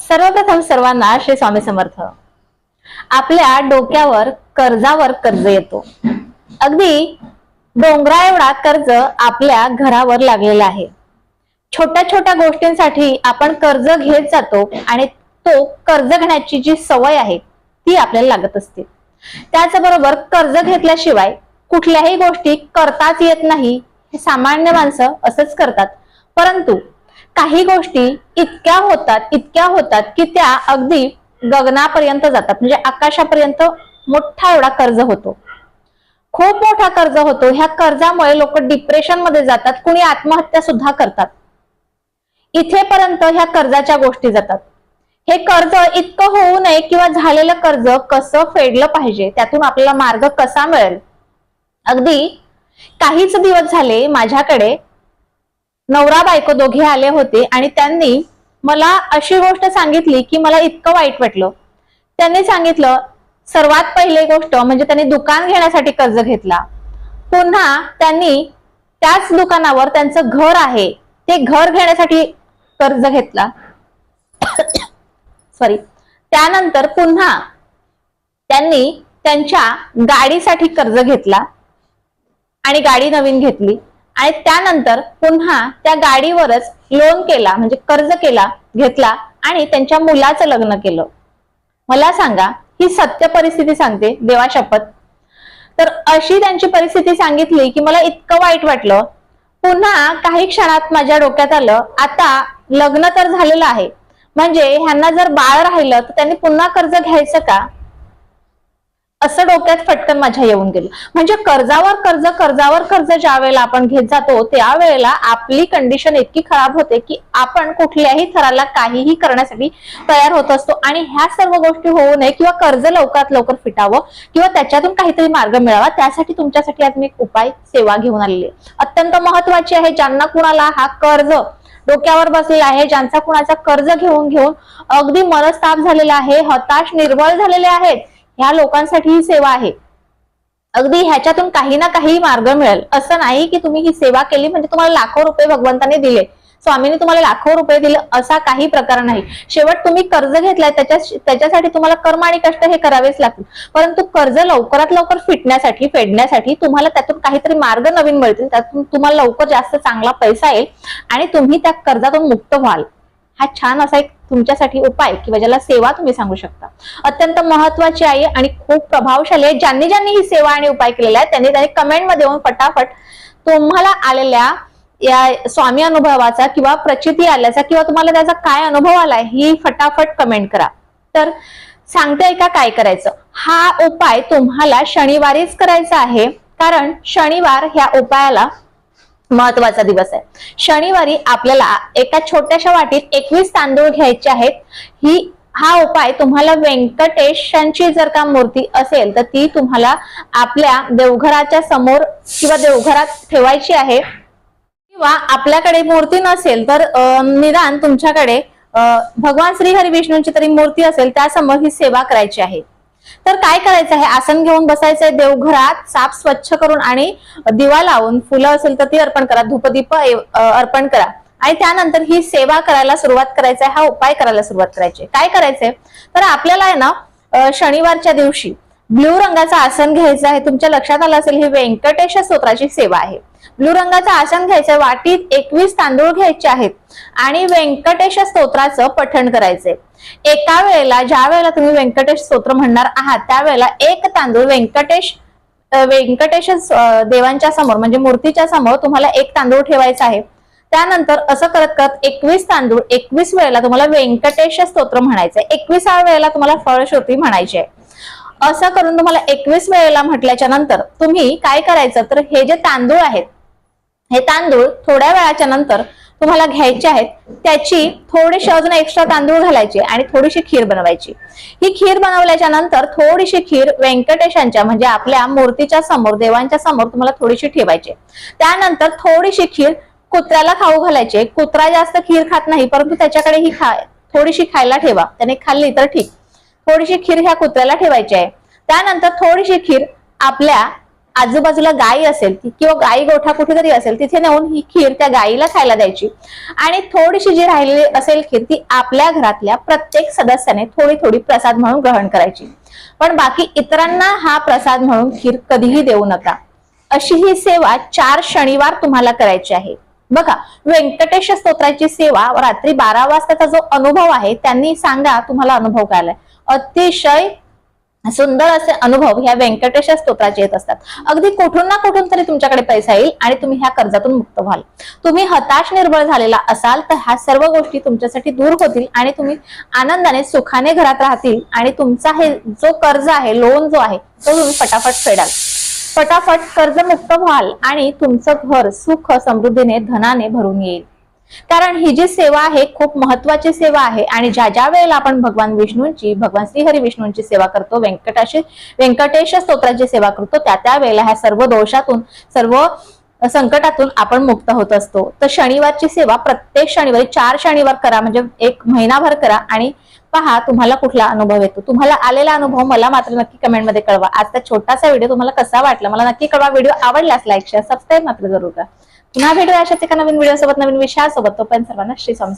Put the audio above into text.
सर्वप्रथम सर्वांना श्री स्वामी समर्थ. आपल्या डोक्यावर कर्जावर कर्ज येतो. अगदी डोंगरा एवढा कर्ज आपल्या घरावर लागलेला आहे. छोट्या छोट्या गोष्टींसाठी आपण कर्ज घेत जातो आणि तो कर्ज घेण्याची जी सवय आहे ती आपल्याला लागत असते. त्याचबरोबर कर्ज घेतल्याशिवाय कुठल्याही गोष्टी करताच येत नाही हे सामान्य माणसं असंच करतात. परंतु काही गोष्टी इतक्या होतात इतक्या होतात की त्या अगदी गगनापर्यंत जातात. म्हणजे आकाशापर्यंत मोठा एवढा कर्ज होतो. खूप मोठा कर्ज होतो. ह्या कर्जामुळे लोक डिप्रेशनमध्ये जातात. कुणी आत्महत्या सुद्धा करतात. इथेपर्यंत ह्या कर्जाच्या गोष्टी जातात. हे कर्ज इतकं होऊ नये किंवा झालेलं कर्ज कसं फेडलं पाहिजे त्यातून आपल्याला मार्ग कसा मिळेल? अगदी काहीच दिवस झाले माझ्याकडे नवरा बायको दोघे आले होते आणि त्यांनी मला अशी गोष्ट सांगितली की मला इतकं वाईट वाटलं. त्यांनी सांगितलं सर्वात पहिली गोष्ट म्हणजे त्यांनी दुकान घेण्यासाठी कर्ज घेतला. पुन्हा त्यांनी त्याच दुकानावर त्यांचं घर आहे ते घर घेण्यासाठी कर्ज घेतला. सॉरी त्यानंतर पुन्हा त्यांनी त्यांच्या गाडीसाठी कर्ज घेतला आणि गाडी नवीन घेतली. आणि त्यानंतर पुन्हा त्या गाडीवरच लोन केला म्हणजे कर्ज केला घेतला आणि त्यांच्या मुलाचं लग्न केलं. मला सांगा ही सत्य परिस्थिती सांगते देवा शपथ. तर अशी त्यांची परिस्थिती सांगितली की मला इतकं वाईट वाटलं. पुन्हा काही क्षणात माझ्या डोक्यात आलं आता लग्न तर झालेलं आहे. म्हणजे ह्यांना जर बाळ राहिलं तर त्यांनी पुन्हा कर्ज घ्यायचं का? असं डोक्यात फटकन माझ्या येऊन गेलं. म्हणजे कर्जावर कर्ज कर्जावर कर्ज ज्या वेळेला आपण घेत जातो त्यावेळेला आपली कंडिशन इतकी खराब होते की आपण कुठल्याही थराला काहीही करण्यासाठी तयार होत असतो. आणि ह्या सर्व गोष्टी होऊ नये किंवा कर्ज लवकरात लवकर फिटावं किंवा त्याच्यातून काहीतरी मार्ग मिळावा त्यासाठी तुमच्यासाठी आज मी एक उपाय सेवा घेऊन आलेली अत्यंत महत्वाची आहे ज्यांना कुणाला हा कर्ज डोक्यावर बसलेला आहे ज्यांचा कुणाचा कर्ज घेऊन घेऊन अगदी मनस्ताप झालेला आहे हताश निर्बळ झालेले आहेत ह्या लोकांसाठी ही सेवा आहे. अगदी ह्याच्यातून काही ना काही मार्ग मिळेल. असं नाही की तुम्ही ही सेवा केली म्हणजे तुम्हाला लाखो रुपये भगवंताने दिले. स्वामीने तुम्हाला लाखो रुपये दिले असा काही प्रकार नाही. शेवट तुम्ही कर्ज घेतलाय त्याच्या त्याच्यासाठी तुम्हाला कर्म आणि कष्ट हे करावेच लागतील. परंतु कर्ज लवकरात लवकर फिटण्यासाठी फेडण्यासाठी तुम्हाला त्यातून काहीतरी मार्ग नवीन मिळतील. त्यातून तुम्हाला लवकर जास्त चांगला पैसा येईल आणि तुम्ही त्या कर्जातून मुक्त व्हाल. हा छान असा एक तुमच्यासाठी उपाय किंवा ज्याला सेवा तुम्ही सांगू शकता. अत्यंत महत्वाची आहे आणि खूप प्रभावशाली आहे. ज्यांनी ज्यांनी ही सेवा आणि उपाय केलेला आहे त्यांनी त्यांनी कमेंटमध्ये येऊन फटाफट तुम्हाला आलेल्या या स्वामी अनुभवाचा किंवा प्रचिती आल्याचा किंवा तुम्हाला त्याचा काय अनुभव आलाय ही फटाफट कमेंट करा. तर सांगते का काय करायचं? हा उपाय तुम्हाला शनिवारीच करायचा आहे. कारण शनिवार ह्या उपायाला महत्त्वाचा दिवस आहे. शनिवारी आपल्याला एका छोट्याशा वाटीत एकवीस तांदूळ घ्यायचे आहेत. ही हा उपाय तुम्हाला व्यंकटेशांची जर का मूर्ती असेल तर ती तुम्हाला आपल्या देवघराच्या समोर किंवा देवघरात ठेवायची आहे. किंवा आपल्याकडे मूर्ती नसेल तर निदान तुमच्याकडे भगवान श्री हरी विष्णूंची तरी मूर्ती असेल त्यासमोर ही सेवा करायची आहे. तर काय करायचं आहे? आसन घेऊन बसायचंय देवघरात साफ स्वच्छ करून आणि दिवा लावून फुलं असेल तर ती अर्पण करा धूपदीप अर्पण करा. आणि त्यानंतर ही सेवा करायला सुरुवात करायची हा उपाय करायला सुरुवात करायची काय करायचंय? तर आपल्याला आहे ना शनिवारच्या दिवशी ब्ल्यू रंगाचं आसन घ्यायचं आहे तुमच्या लक्षात आलं असेल ही व्यंकटेश स्तोत्राची सेवा आहे. ब्लू रंगाचं आसन घ्यायचं वाटीत एकवीस तांदूळ घ्यायचे आहेत आणि व्यंकटेश स्तोत्राचं पठण करायचंय. एका वेळेला ज्या वेळेला तुम्ही व्यंकटेश स्तोत्र म्हणणार आहात त्यावेळेला एक तांदूळ व्यंकटेश व्यंकटेश देवांच्या समोर म्हणजे मूर्तीच्या समोर तुम्हाला एक तांदूळ ठेवायचा आहे. त्यानंतर असं करत करत एकवीस तांदूळ एकवीस वेळेला तुम्हाला व्यंकटेश स्तोत्र म्हणायचंय. एकविसाव्या वेळेला तुम्हाला फळश्रुती म्हणायची आहे. असं करून तुम्हाला एकवीस वेळेला म्हटल्याच्या नंतर तुम्ही काय करायचं? तर हे जे तांदूळ आहेत हे तांदूळ थोड्या वेळाच्या नंतर तुम्हाला घ्यायचे आहेत त्याची थोडीशी अजून एक्स्ट्रा तांदूळ घालायचे आणि थोडीशी खीर बनवायची. ही खीर बनवल्याच्या नंतर थोडीशी खीर व्यंकटेशांच्या म्हणजे आपल्या मूर्तीच्या समोर देवांच्या समोर तुम्हाला थोडीशी ठेवायची. त्यानंतर थोडीशी खीर कुत्र्याला खाऊ घालायची. कुत्रा जास्त खीर खात नाही परंतु त्याच्याकडे ही खा थोडीशी खायला ठेवा. त्याने खाल्ली तर ठीक. थोडीशी खीर ह्या कुत्र्याला ठेवायची आहे. त्यानंतर थोडीशी खीर आपल्या आजूबाजूला गायी असेल किंवा गाई गोठा कुठेतरी असेल तिथे नेऊन ही खीर त्या गाईला खायला द्यायची. आणि थोडीशी जी राहिलेली असेल खीर ती आपल्या घरातल्या प्रत्येक सदस्याने थोडी थोडी प्रसाद म्हणून ग्रहण करायची. पण बाकी इतरांना हा प्रसाद म्हणून खीर कधीही देऊ नका. अशी ही सेवा चार शनिवार तुम्हाला करायची आहे. बघा व्यंकटेश स्तोत्राची सेवा रात्री बारा वाजताचा जो अनुभव आहे त्यांनी सांगा तुम्हाला अनुभव काय आलाय. अतिशय सुंदर असे अनुभव ह्या व्यंकटेश स्तोत्राचे येत असतात. अगदी कुठून ना कुठून तरी तुमच्याकडे पैसा येईल आणि तुम्ही ह्या कर्जातून मुक्त व्हाल. तुम्ही हताश निर्बळ झालेला असाल तर ह्या सर्व गोष्टी तुमच्यासाठी दूर होतील आणि तुम्ही आनंदाने सुखाने घरात राहतील आणि तुमचा हे जो कर्ज आहे लोन जो आहे तो तुम्ही फटाफट फेडाल. फटाफट कर्जमुक्त व्हाल आणि तुमचं घर सुख समृद्धीने धनाने भरून येईल. कारण ही जी सेवा आहे खूप महत्वाची सेवा आहे. आणि ज्या ज्या वेळेला आपण भगवान विष्णूंची भगवान श्रीहरी विष्णूंची सेवा करतो व्यंकटाशी व्यंकटेश स्तोत्राची सेवा करतो त्या त्या वेळेला ह्या सर्व दोषातून सर्व संकटातून आपण मुक्त होत असतो. तर शनिवारची सेवा प्रत्येक शनिवारी चार शनिवार करा म्हणजे एक महिनाभर करा आणि पहा तुम्हाला कुठला अनुभव येतो. तुम्हाला आलेला अनुभव मला मात्र नक्की कमेंटमध्ये कळवा. आजचा छोटासा व्हिडिओ तुम्हाला कसा वाटला मला नक्की कळवा. व्हिडिओ आवडल्यास लाईक शेअर सबस्क्राईब मात्र जरूर करा. पुन्हा भेटूया अशाच एका नवीन व्हिडिओ सोबत नवीन विषयासोबत. तोपर्यंत सर्वांना श्री स्वामी